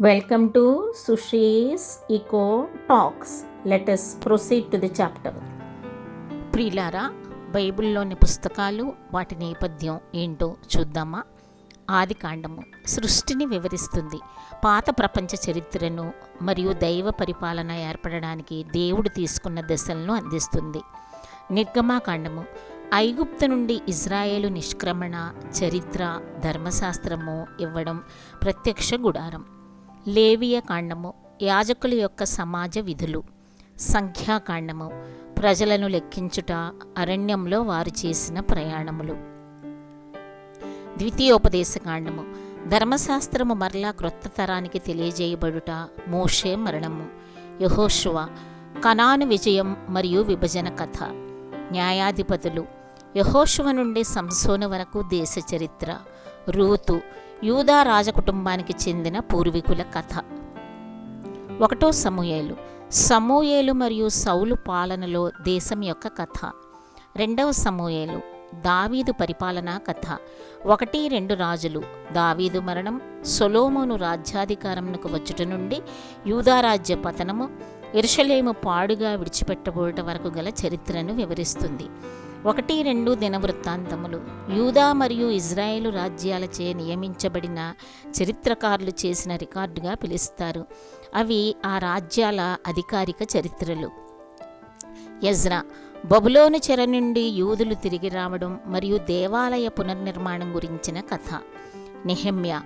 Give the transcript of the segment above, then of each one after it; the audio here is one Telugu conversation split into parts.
Welcome to Sushi's eco talks Let proceed to the chapter ప్రిలారా ప్రియులారా బైబిల్లోని పుస్తకాలు వాటి నేపథ్యం ఏంటో చూద్దామా? ఆది కాండము సృష్టిని వివరిస్తుంది. పాత ప్రపంచ చరిత్రను మరియు దైవ పరిపాలన ఏర్పడడానికి దేవుడు తీసుకున్న దశలను అందిస్తుంది. నిర్గమాకాండము ఐగుప్తు నుండి ఇజ్రాయేలు నిష్క్రమణ చరిత్ర ధర్మశాస్త్రము ఇవ్వడం ప్రత్యక్ష గుడారం. లేవియ కాండము యాజకుల యొక్క సమాజ విధులు. సంఖ్యాకాండము ప్రజలను లెక్కించుట అరణ్యంలో వారు చేసిన ప్రయాణములు. ద్వితీయోపదేశకాండము ధర్మశాస్త్రము మరలా క్రొత్త తరానికి తెలియజేయబడుట మోషే మరణము యహోశువ కనాను విజయం మరియు విభజన కథ. న్యాయాధిపతులు యహోశువ నుండి సంసోను వరకు దేశ చరిత్ర రూతు యూదా రాజకుటుంబానికి చెందిన పూర్వీకుల కథ. ఒకటో సమూయేలు. సమూయేలు మరియు సౌలు పాలనలో దేశం యొక్క కథ. రెండవ సమూయేలు. దావీదు పరిపాలనా కథ. ఒకటి రెండు రాజులు. దావీదు మరణం సొలోమోను రాజ్యాధికారంకు వచ్చుట నుండి యూదారాజ్య పతనము ఇరుషలేము పాడుగా విడిచిపెట్టబోట వరకు గల చరిత్రను వివరిస్తుంది. ఒకటి రెండు దినవృత్తాంతములు. యూదా మరియు ఇజ్రాయేలు రాజ్యాలచే నియమించబడిన చరిత్రకారులు చేసిన రికార్డుగా పిలుస్తారు. అవి ఆ రాజ్యాల అధికారిక చరిత్రలు. యజ్రా బబులోను చెర నుండి యూదులు తిరిగి రావడం మరియు దేవాలయ పునర్నిర్మాణం గురించిన కథ. నిహమ్య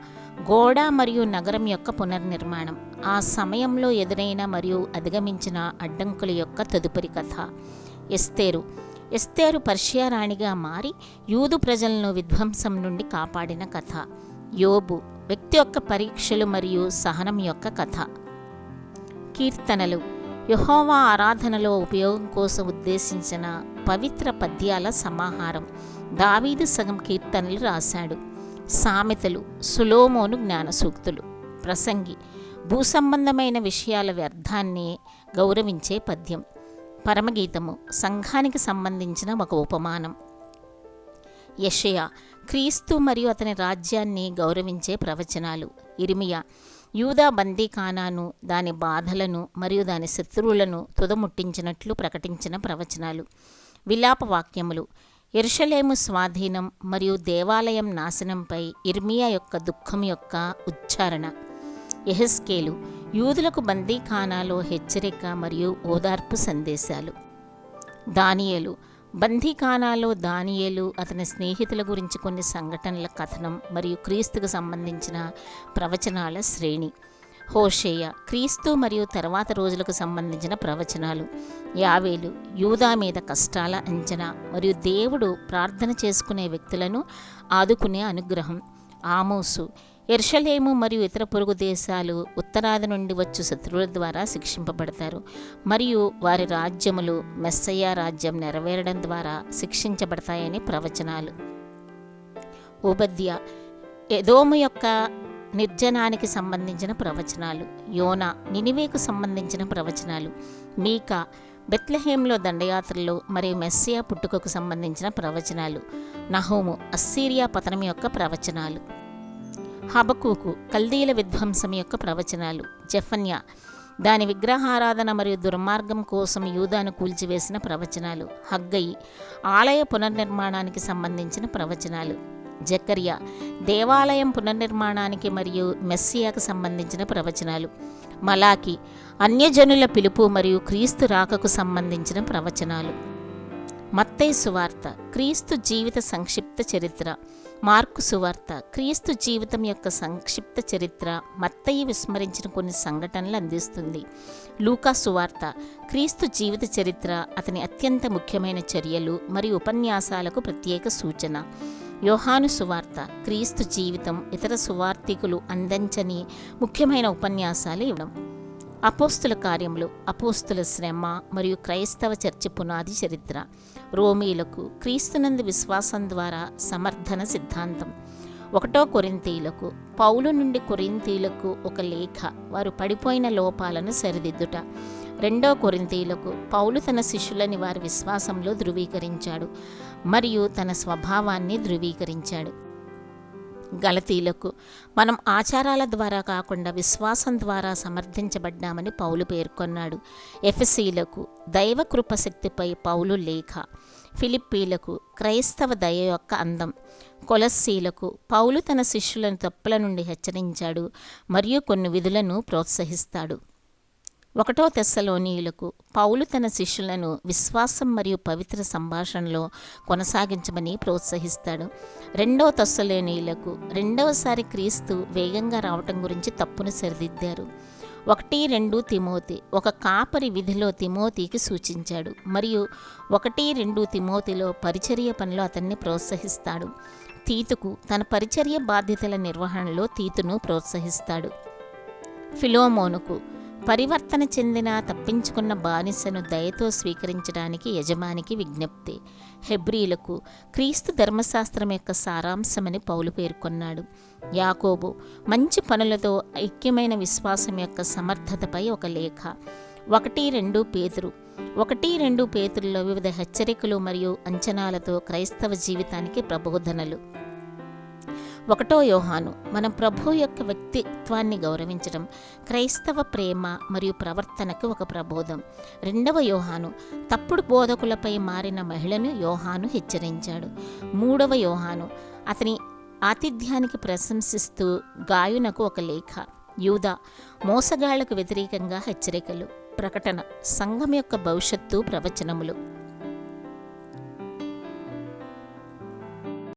గోడ మరియు నగరం యొక్క పునర్నిర్మాణం ఆ సమయంలో ఎదురైన మరియు అధిగమించిన అడ్డంకుల యొక్క తదుపరి కథ. ఎస్తేరు ఎస్తేరు పర్షియా రాణిగా మారి యూదు ప్రజలను విధ్వంసం నుండి కాపాడిన కథ. యోబు వ్యక్తి యొక్క పరీక్షలు మరియు సహనం యొక్క కథ. కీర్తనలు. యహోవా ఆరాధనలో ఉపయోగం కోసం ఉద్దేశించిన పవిత్ర పద్యాల సమాహారం. దావీదు సగం కీర్తనలు రాశాడు. సామెతలు. సులోమోను జ్ఞానసూక్తులు. ప్రసంగి. భూసంబంధమైన విషయాల వ్యర్థాన్ని గౌరవించే పద్యం. పరమగీతము సంఘానికి సంబంధించిన ఒక ఉపమానం. యషయ క్రీస్తు మరియు అతని రాజ్యాన్ని గౌరవించే ప్రవచనాలు. ఇరిమియా యూదా బందీఖానాను దాని బాధలను మరియు దాని శత్రువులను తుదముట్టించినట్లు ప్రకటించిన ప్రవచనాలు. విలాప వాక్యములు. ఎరుషలేము స్వాధీనం మరియు దేవాలయం నాశనంపై ఇర్మియా యొక్క దుఃఖం యొక్క ఉచ్చారణ. ఎహెస్కేలు యూదులకు బందీఖానాలో హెచ్చరిక మరియు ఓదార్పు సందేశాలు. దానియేలు బందీఖానాలో దానియేలు అతని స్నేహితుల గురించి కొన్ని సంఘటనల కథనం మరియు క్రీస్తుకు సంబంధించిన ప్రవచనాల శ్రేణి. హోషేయ క్రీస్తు మరియు తర్వాత రోజులకు సంబంధించిన ప్రవచనాలు. యావేలు యూదా మీద కష్టాల అంచనా మరియు దేవుడు ప్రార్థన చేసుకునే వ్యక్తులను ఆదుకునే అనుగ్రహం. ఆమోసు ఎర్షలేము మరియు ఇతర పొరుగు దేశాలు ఉత్తరాది నుండి వచ్చు శత్రువుల ద్వారా శిక్షింపబడతారు. మరియు వారి రాజ్యములు మెస్సయ్య రాజ్యం నెరవేరడం ద్వారా శిక్షించబడతాయని ప్రవచనాలు. ఉపద్య ఎదోము యొక్క నిర్జనానికి సంబంధించిన ప్రవచనాలు. యోనా నినివేకు సంబంధించిన ప్రవచనాలు. మీకా బెత్లహేంలో దండయాత్రలు మరియు మెస్సియా పుట్టుకకు సంబంధించిన ప్రవచనాలు. నహోము అస్సీరియా పతనం యొక్క ప్రవచనాలు. హబకూకు కల్దీల విధ్వంసం యొక్క ప్రవచనాలు. జఫన్యా దాని విగ్రహారాధన మరియు దుర్మార్గం కోసం యూదాను కూల్చివేసిన ప్రవచనాలు. హగ్గయి ఆలయ పునర్నిర్మాణానికి సంబంధించిన ప్రవచనాలు. జకర్యా దేవాలయం పునర్నిర్మాణానికి మరియు మెస్సియాకు సంబంధించిన ప్రవచనాలు. మలాకి అన్యజనుల పిలుపు మరియు క్రీస్తు రాకకు సంబంధించిన ప్రవచనాలు. మత్తయి సువార్త క్రీస్తు జీవిత సంక్షిప్త చరిత్ర. మార్కు సువార్త క్రీస్తు జీవితం యొక్క సంక్షిప్త చరిత్ర మత్తయి విస్మరించిన కొన్ని సంఘటనలు అందిస్తుంది. లూకా సువార్త క్రీస్తు జీవిత చరిత్ర అతని అత్యంత ముఖ్యమైన చర్యలు మరియు ఉపన్యాసాలకు ప్రత్యేక సూచన. యోహాను సువార్త క్రీస్తు జీవితం ఇతర సువార్థికులు అందించని ముఖ్యమైన ఉపన్యాసాలు ఇవ్వడం. అపోస్తుల కార్యములు అపోస్తుల శ్రమ మరియు క్రైస్తవ చర్చ పునాది చరిత్ర. రోమీలకు క్రీస్తునందు విశ్వాసం ద్వారా సమర్థన సిద్ధాంతం. ఒకటో కొరింతీలకు పౌలు నుండి కొరింతీలకు ఒక లేఖ వారు పడిపోయిన లోపాలను సరిదిద్దుట. రెండో కొరింతీలకు పౌలు తన శిష్యులని వారి విశ్వాసంలో ధృవీకరించాడు మరియు తన స్వభావాన్ని ధృవీకరించాడు. గలతీలకు. మనం ఆచారాల ద్వారా కాకుండా విశ్వాసం ద్వారా సమర్థించబడ్డామని పౌలు పేర్కొన్నాడు. ఎఫ్సీలకు దైవ కృపశక్తిపై పౌలు లేఖ. ఫిలిప్పీలకు క్రైస్తవ దయ యొక్క అందం. కొలస్సీలకు పౌలు తన శిష్యులను తప్పుల నుండి హెచ్చరించాడు మరియు కొన్ని విధులను ప్రోత్సహిస్తాడు. ఒకటో తెస్సలోనియులకు పౌలు తన శిష్యులను విశ్వాసం మరియు పవిత్ర సంభాషణలో కొనసాగించమని ప్రోత్సహిస్తాడు. రెండో తెస్సలోనియులకు రెండవసారి క్రీస్తు వేగంగా రావటం గురించి తప్పును సరిదిద్దారు. ఒకటి రెండు తిమోతి ఒక కాపరి విధిలో తిమోతికి సూచించాడు మరియు ఒకటి రెండు తిమోతిలో పరిచర్య పనిలో అతన్ని ప్రోత్సహిస్తాడు. తీతుకు తన పరిచర్య బాధ్యతల నిర్వహణలో తీతును ప్రోత్సహిస్తాడు. ఫిలోమోనుకు పరివర్తన చెందిన తప్పించుకున్న బానిసను దయతో స్వీకరించడానికి యజమానికి విజ్ఞప్తి. హెబ్రీలకు క్రీస్తు ధర్మశాస్త్రం యొక్క సారాంశమని పౌలు పేర్కొన్నాడు. యాకోబు మంచి పనులతో ఐక్యమైన విశ్వాసం యొక్క సమర్థతపై ఒక లేఖ. ఒకటి రెండు పేతురు. ఒకటి రెండు పేతుల్లో వివిధ హెచ్చరికలు మరియు అంచనాలతో క్రైస్తవ జీవితానికి ప్రబోధనలు. ఒకటో యోహాను. మనం ప్రభు యొక్క వ్యక్తిత్వాన్ని గౌరవించడం క్రైస్తవ ప్రేమ మరియు ప్రవర్తనకు ఒక ప్రబోధం. రెండవ యోహాను. తప్పుడు బోధకులపై మారిన మహిళను యోహాను హెచ్చరించాడు. మూడవ యోహాను. అతని ఆతిథ్యానికి ప్రశంసిస్తూ గాయునకు ఒక లేఖ. యూద మోసగాళ్ళకు వ్యతిరేకంగా హెచ్చరికలు. ప్రకటన. సంఘం యొక్క భవిష్యత్తు ప్రవచనములు.